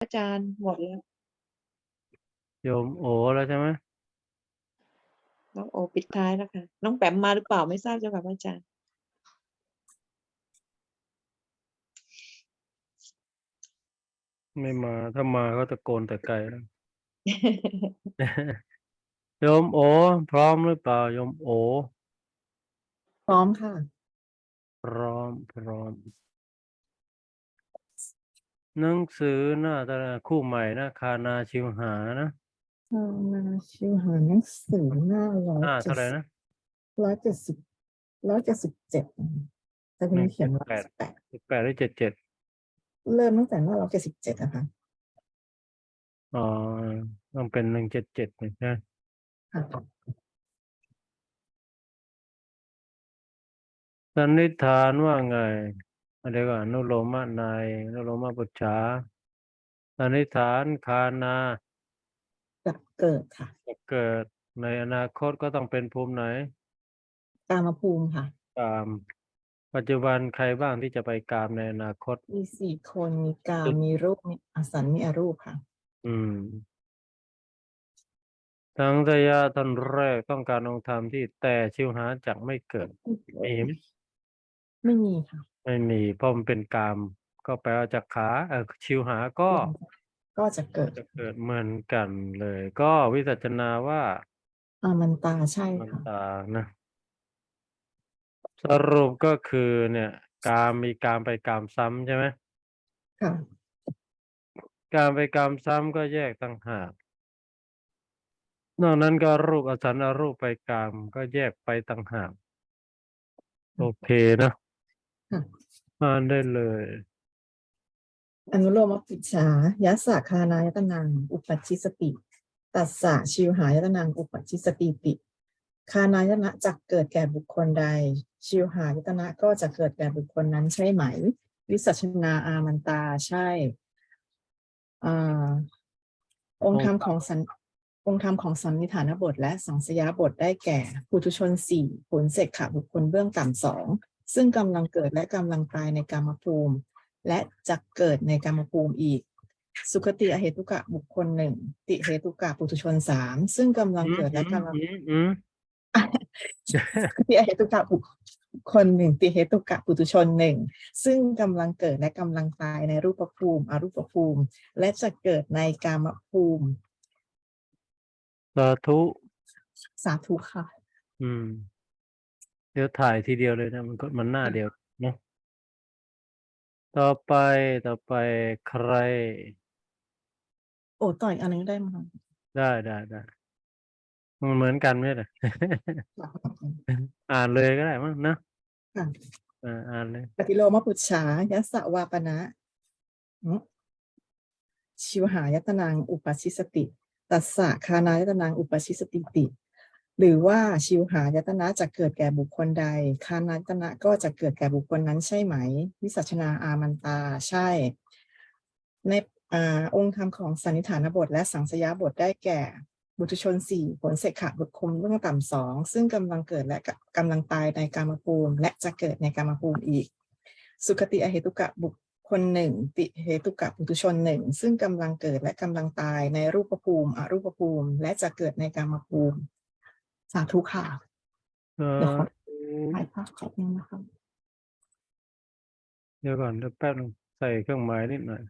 อาจารย์หมดแล้วโยมโอแล้วใช่ไหมน้องโอปิดท้ายแล้วค่ะ น้องแปมมาหรือเปล่าไม่ทราบเจ้าค่ะพระอาจารย์ ไม่มาถ้ามาก็ตะโกนแต่ไกลแล้วโยมโอ พร้อมหรือเปล่าโยมโอ พร้อมค่ะ พร้อมพร้อม หนังสือหน้าตาคู่ใหม่นะคานาชิวหานะชาวนาชิวหาหนังสือหน้าร้อยหน้าเจ็เท่าดไหร่สิบนะร้อยเจ็ดสิบร้อยเจ็ดสิบเจ็ดแต่ทีนี้เขียนร้อยแปดสิบแปดสิบแปดหรือเจ็ดเจ็ดเริ่มตั้งแต่หน้าร้อยเจ็ดสิบเจ็ดนะคะอ๋อต้องเป็นหนึ่งเจ็ดเจ็ดใช่ไหมค่ะสันนิษฐานว่าไง อะไรก่อนอนุโลมะในายอนุโลมะปุจฉาสันนิษฐานคานาจะเกิดค่ะจะเกิดในอนาคตก็ต้องเป็นภูมิไหน กามภูมิค่ะ กาม ปัจจุบันใครบ้างที่จะไปกามในอนาคต มีสี่คนมีกามมีรูปมีอสันมีอรูปค่ะ อืมทั้งทยาท่านแรกต้องการองค์ธรรมที่แต่ชิวหาจักไม่เกิดมีไหมไม่มีค่ะ ไม่มีเพราะมันเป็นกาม ก็แปลว่าจักขาเออชิวหาก็ก็จะเกิดจะเกิดเหมือนกันเลย ก็วิจัชนาว่าอามันตาใช่มันค่ะตานะ สรุปก็คือเนี่ย กามมีกามไปกามซ้ำใช่ไหมค่ะ กามไปกามซ้ำก็แยกต่างหาก นอกนั้นก็รูปอสันอรูปไปกามก็แยกไปต่างหาก โอเคนะค่ะ อ่านได้เลยอนุโลมปิจฉายัสสะคานายตนังอุปัชชิสติ ตัสสะชิวหายตนังอุปัชชิสติติ คานายตนะจักเกิดแก่บุคคลใด ชิวหายตนะก็จะเกิดแก่บุคคลนั้นใช่ไหม วิสัชนาอามันตาใช่อองค์ธรรมของสันองค์ธรรมของสันนิฐานบท และสังสยาบทได้แก่ปุถุชนสี่ผลเสกขะบุคคลเบื้องต่ำสอง ซึ่งกำลังเกิดและกำลังตายในกามภูมิ และจะเกิดในกามภูมิอีก สุคติอเหตุกะบุคคลหนึ่งติเหตุกะปุถุชนสามซึ่งกำลังเกิดและกำลังอืมอืมสุคติอเหตุกะบุคคลหนึ่งติเหตุกะปุถุชนหนึ่งซึ่งกำลังเกิดและกำลังตายในรูปภูมิ อรูปภูมิ และจะเกิดในกามภูมิสาธุสาธุค่ะ อืม เดี๋ยวถ่ายทีเดียวเลยนะ มันก็มันหน้าเดียวเนาะต่อไปต่อไปใคร โอ้ต่อยอันนึงได้ไหมคะได้ได้ได้มันเหมือนกันไหมล่ะอ่านเลยก็ได้มั้งนะค่ะอ่าอ่านเลย ปฏิโลมปุจฉายัสสะวาปนะอืมชิวหายตนังอุปชชิสติ ตัสสะคานายตนังอุปชชิสติติ หรือว่าชิวหายตนะจะเกิดแก่บุคคลใด คานายตนะก็จะเกิดแก่บุคคลนั้นใช่ไหม วิสัชนาอามันตาใช่ ในอองค์ธรรมของสันนิฐานบท และสังสยาบทได้แก่ บุตุชนสี่ผลเสกขะบุคคลเบื้องต่ำสองซึ่งกำลังเกิดและกำลังตายในกามภูมิ และจะเกิดในกามภูมิอีก สุคติอเหตุกะบุคคลหนึ่งติเหตุกะปุถุชนหนึ่งซึ่งกำลังเกิดและกำลังตายในรูปภูมิ อรูปภูมิ และจะเกิดในกามภูมิ สาธุค่ะเอเดี๋ยวอขอถ่ายภาพแป๊บนึงนะคะเดี๋ยวก่อนเดี๋ยวแป๊บนึงใส่เครื่องหมายนิดหน่อย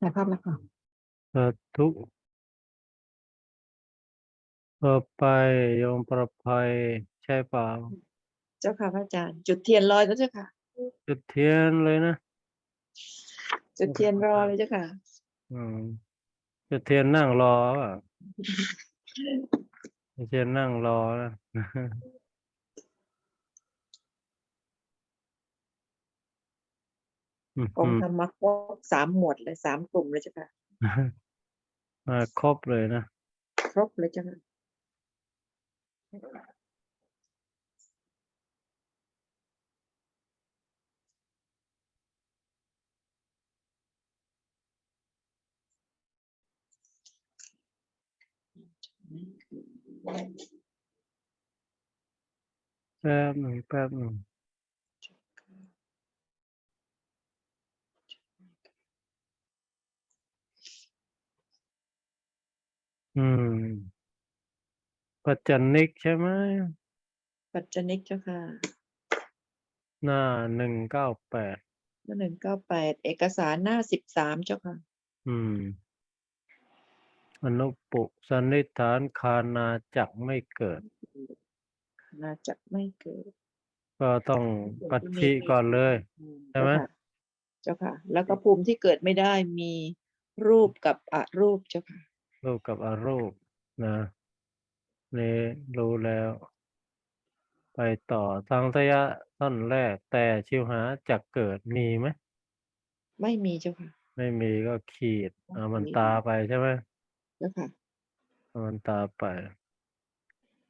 ถ่ายภาพแล้วค่ะสาธุต่อไปโยมประภัยใช่เปล่า เจ้าค่ะพระอาจารย์ จุดเทียนรอยแล้วเจ้าค่ะ จุดเทียนเลยนะ จุดเทียนรอเลยเจ้าค่ะอืมจุดเทียนนั่งรออะจุดเทียนนั่งรอนะอืมองค์ธรรมครบสามหมวดเลยสามกลุ่มเลยเจ้าค่ะมาครบเลยนะ ครบเลยเจ้าค่ะ แป๊บหนึ่งแป๊บหนึ่งอืม ปัจจันนิกใช่ไหมปัจจนิกเจ้าค่ะหน้าหนึ่งเก้าแปดหน้าหนึ่งเก้าแปดเอกสารหน้าสิบสามเจ้าค่ะ อืม อนุปุสันนิษฐานคานาจักไม่เกิดน่าจะไม่เกิด ก็ต้องปัจฉิก่อนเลยใช่ไหมเจ้าค่ะ แล้วก็ภูมิที่เกิดไม่ได้มีรูปกับอรูปเจ้าค่ะ รูปกับอารูปนะนี่รู้แล้ว ไปต่อทางทยะท่อนแรก แต่ชิวหาจักเกิดมีไหมไม่มีเจ้าค่ะ ไม่มีก็ขีดเอามันมีตาไปใช่ไหม เจ้าค่ะเอามันตาไป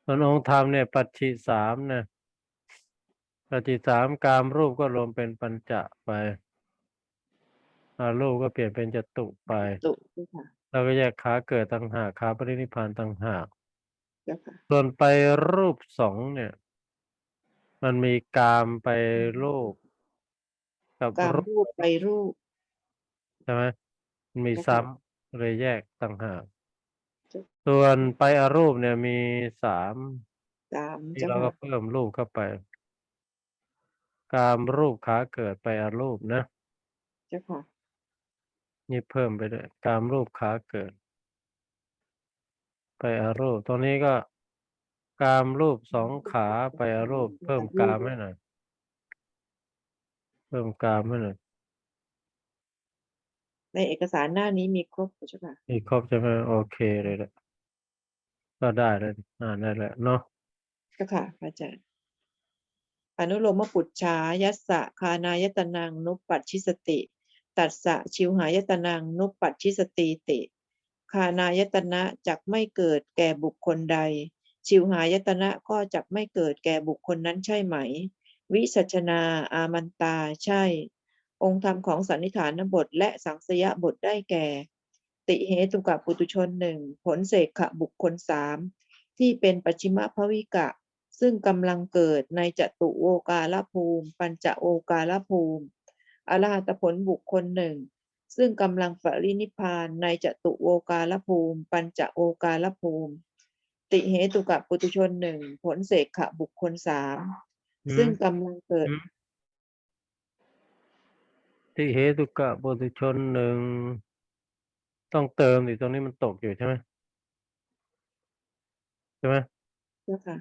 ส่วนองค์ธรรมเนี่ย ปัจฉิสามเนี่ยปัจฉิสามกามรูปก็รวมเป็นปัญจะไปอารูปก็เปลี่ยนเป็นจตุไปตุเจ้าค่ะเราก็แยกขาเกิดต่างหากขาปรินิพพานต่างหากเจ้าค่ะส่วนไปรูปสองเนี่ย มันมีกามไปรูป กับการรูปรูปไปรูปใช่ไหมมันมีเจ้าค่ะซ้ำเลยแยกต่างหากเจ้า ส่วนไปอรูปเนี่ยมีสามตามที่เจ้าเราก็ค่ะเพิ่มรูปเข้าไป กามรูปขาเกิดไปอรูปนะเจ้าค่ะนี่เพิ่มไปด้วยกามรูปขาเกิด ไปอรูปตรงนี้ก็ กามรูปสองขาไปอรูป เพิ่มกามให้หน่อยเพิ่มกามให้หน่อยในเอกสารหน้านี้มีครบเจ้าค่ะมีครบใช่ไหมโอเคเลยแหละ ก็ได้เลยอ่านได้แล้วเนาะเจ้าค่ะพระอาจารย์อนุโลมปุจฉายัสสะคานายตนังนุปปัชชิสติ ตัสสะชิวหายตนังนุปปัชชิสติติ คานายตนะจักไม่เกิดแก่บุคคลใด ชิวหายตนะก็จักไม่เกิดแก่บุคคลนั้นใช่ไหม วิสัชนาอามันตาใช่ องค์ธรรมของสันนิฐานบทและสังสยบทได้แก่ ติเหตุกับปุตุชนหนึ่งผลเสกขบุคคลสามที่เป็นปัจฉิมภวิกะ ซึ่งกำลังเกิดในจตุโวกาลภูมิ ปัญจโอกาลภูมิอรหัตผลบุคคลหนึ่งซึ่งกำลังปรินิพพานในจตุโวกาลภูมิ ปัญจโอกาลภูมิ ติเหตุกับปุตุชนหนึ่งผลเสกขบุคคลสามอืมซึ่งกำลังเกิดอืมติเหตุกะปุถุชนหนึ่ง ต้องเติมดิตรงนี้มันตกอยู่ใช่ไหมใช่ไหมเจ้าค่ะ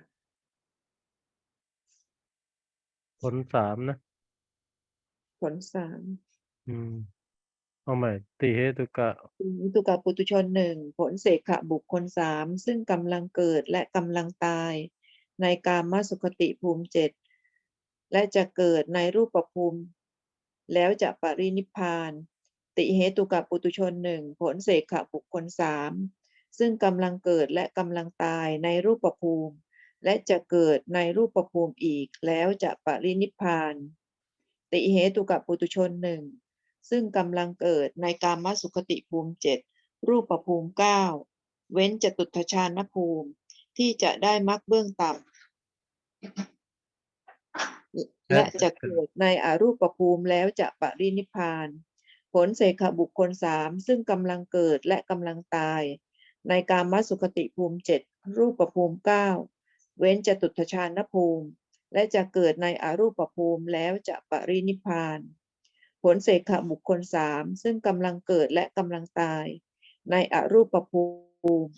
ผลสามนะ ผลสามอืมเอาใหม่ติเหตุกะนิตุกับปุตุชนหนึ่งผลเสกขบุคคลสามซึ่งกำลังเกิดและกำลังตาย ในกามสุขติภูมิเจ็ดและจะเกิดในรูปภูมิ แล้วจะปรินิพพาน ติเหตุกับปุตุชนหนึ่งผลเสกขบุคคลสามซึ่งกำลังเกิดและกำลังตายในรูปภูมิ และจะเกิดในรูปภูมิอีกแล้วจะปรินิพพาน ติเหตุกับปุตุชนหนึ่งซึ่งกำลังเกิดในกามสุขติภูมิเจ็ดรูปภูมิเก้าเว้นจตุทชาณภูมิที่จะได้มรรคเบื้องต่ำและจะเกิดในอรูปภูมิแล้วจะปรินิพพาน ผลเสขบุคคลสามซึ่งกำลังเกิดและกำลังตาย ในกามสุขติภูมิเจ็ดรูปภูมิเก้าเว้นจะตุทชาณภูมิ และจะเกิดในอรูปภูมิแล้วจะปรินิพาน ผลเสกขบุคคลสามซึ่งกำลังเกิดและกำลังตาย ในอรูปภูมิ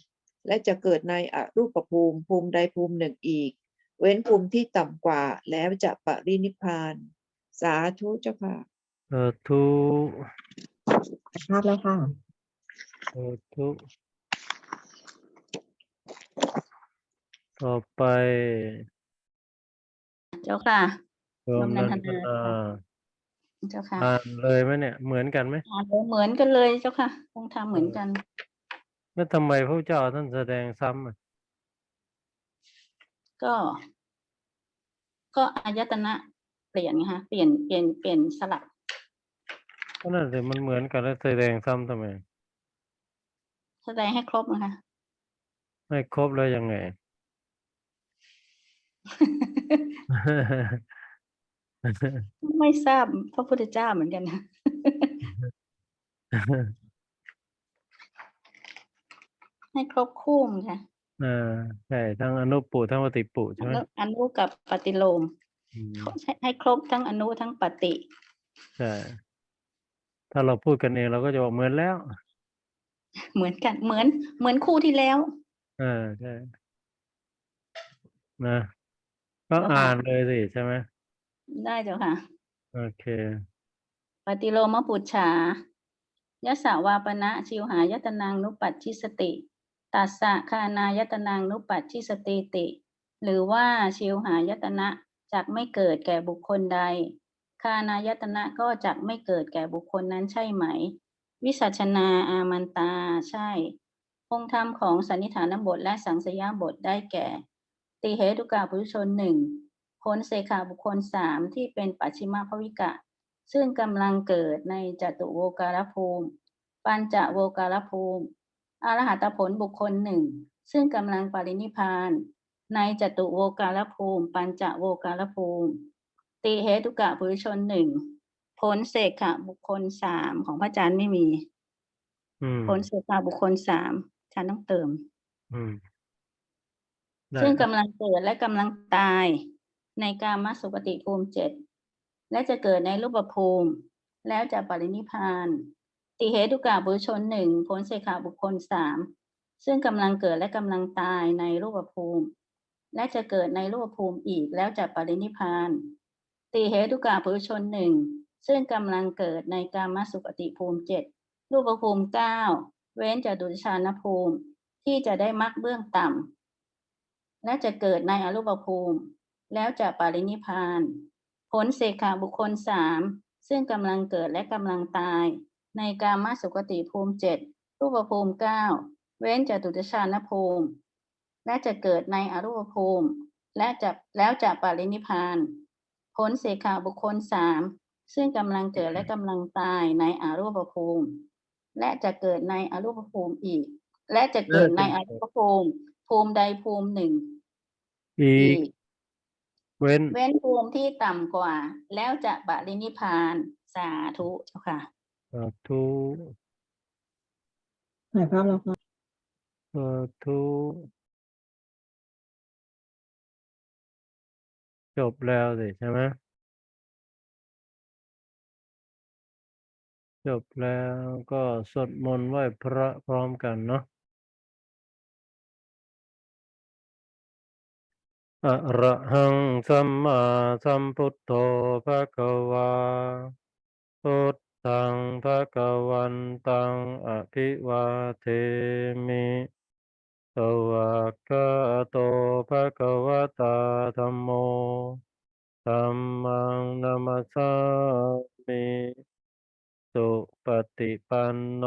และจะเกิดในอรูปภูมิภูมิใดภูมิหนึ่งอีก เว้นภูมิที่ต่ำกว่าแล้วจะปรินิพาน สาธุเจ้าค่ะ เออทุภาพแล้วค่ะเออทุต่อไปเจ้าค่ะรวมรวมนันันนททนานาเจ้าค่ะอ่านเลยไหมเนี่ย เหมือนกันไหมอ่านเลยเหมือนกันเลยเจ้าค่ะองค์ธรรมเหมือนกัน แล้วทำไมพระเจ้าท่านแสดงซ้ำอะก็ ก็อายตนะ เปลี่ยนไงฮะ เปลี่ยนเปลี่ยนเปลี่ยนสลับ ก็นั่นสิมันเหมือนกันแล้วแสดงซ้ำทำไม แสดงให้ครบนะคะ ไม่ครบแล้วยังไง ไม่ทราบพระพุทธเจ้าเหมือนกันนะให้ครบคู่มั้งค่ะอ่าใช่ทั้งอนุปุทั้งปฏิปุอใช่ไหมนุอนุกับปฏิโลมอืมให้ให้ครบทั้งอนุทั้งปฏิใช่ ถ้าเราพูดกันเองเราก็จะบอกเหมือนแล้ว เหมือนกันเหมือน เหมือนคู่ที่แล้วอ่าใช่นะก็แล้วค่ะอ่านเลยสิใช่ไหมได้เจ้าค่ะ โอเค ปฏิโลมปุจฉายะสาวาปณะชิวหายตนังนุปัชชิสติตัสสะคานายตนังนุปัชชิสติติ หรือว่าชิวหายตนะจักไม่เกิดแก่บุคคลใด คานายตนะก็จักไม่เกิดแก่บุคคลนั้นใช่ไหม วิสัชนาอามันตาใช่ องค์ธรรมของสันนิฐานบทและสังสยาบทได้แก่ติเหตุกาปุรุชนหนึ่งผลเสขาบุคคลสามที่เป็นปัจฉิมภวิกะ ซึ่งกำลังเกิดในจตุโวการภูมิ ปัญจโวการภูมิ อรหัตผลบุคคลหนึ่งซึ่งกำลังปรินิพพาน ในจตุโวการภูมิ ปัญจโวการภูมิ ติเหตุกะปุรุชนหนึ่งผลเสกขะบุคคลสามของพระอาจารย์ไม่มีอืมผลเสกขะบุคคลสามอาจารย์ต้องเติมอืมได้ซึ่งกำลังเกิดและกำลังตายในกามสุปฏิภูมิเจ็ดและจะเกิดในรูปภูมิ แล้วจะปรินิพพาน ติเหตุกาบุคชนหนึ่งพ้นเสขาบุคคลสามซึ่งกำลังเกิดและกำลังตายในรูปภูมิ และจะเกิดในรูปภูมิอีกแล้วจะปรินิพพาน ติเหตุกาบุคชนหนึ่งซึ่งกำลังเกิดในกามสุปฏิภูมิเจ็ดรูปภูมิเก้าเว้นจากดุจชานภูมิที่จะได้มรรคเบื้องต่ำและจะเกิดในอรูปภูมิ แล้วจะปรินิพานผลเสกขาบุคคลสามซึ่งกำลังเกิดและกำลังตาย ในกามสุกติภูมิเจ็ดรูปภูมิเก้าเว้นจตุตชานภูมิ และจะเกิดในอรูปภูมิ และจะแล้วจะปรินิพาน ผลเสกขาบุคคลสามซึ่งกำลังเกิดและกำลังตายในอรูปภูมิ และจะเกิดในอรูปภูมิอีก และจะเกิดในอรูปภูมิ ภูมิใดภูมิหนึ่งอีอีกกเว้นเว้นภูมิที่ต่ำกว่า แล้วจะปรินิพพานสาธุเจ้าค่ะสาธุถ่ายภาพแล้วค่ะสาธุ จบแล้วสิใช่ไหมจบแล้วก็สวดมนต์ไหว้พระพร้อมกันเนาะอะระหังสัมมาสัมพุทโธภะคะวาพุทธังภะคะวันตังอภิวาเทมิ วากขาโตภะคะวะตาธัมโมธัมมังนัมสสามิสุปฏิปันโน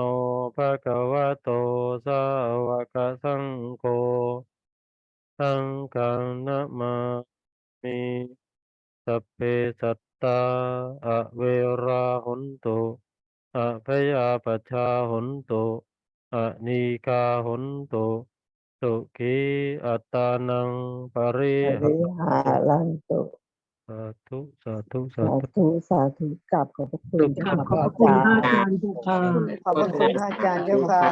ภะคะวะโตสาวกสังโฆสังฆังนะมามิสัพเพสัตตาอะเวราหุนตุอะพยาปชชาหุนตุอะนีกาหุนตุ สุขีอัตตานังปริอหาริหารันตุสาธุสาธุสาสาธุ ธุสาธุกลับขอบพระคุณขอบพระอาจารย์ขอบพระคุณพระอาจารย์เจ้าค่ะ ขอบพระคุณพระอาจารย์เจ้าค่ะ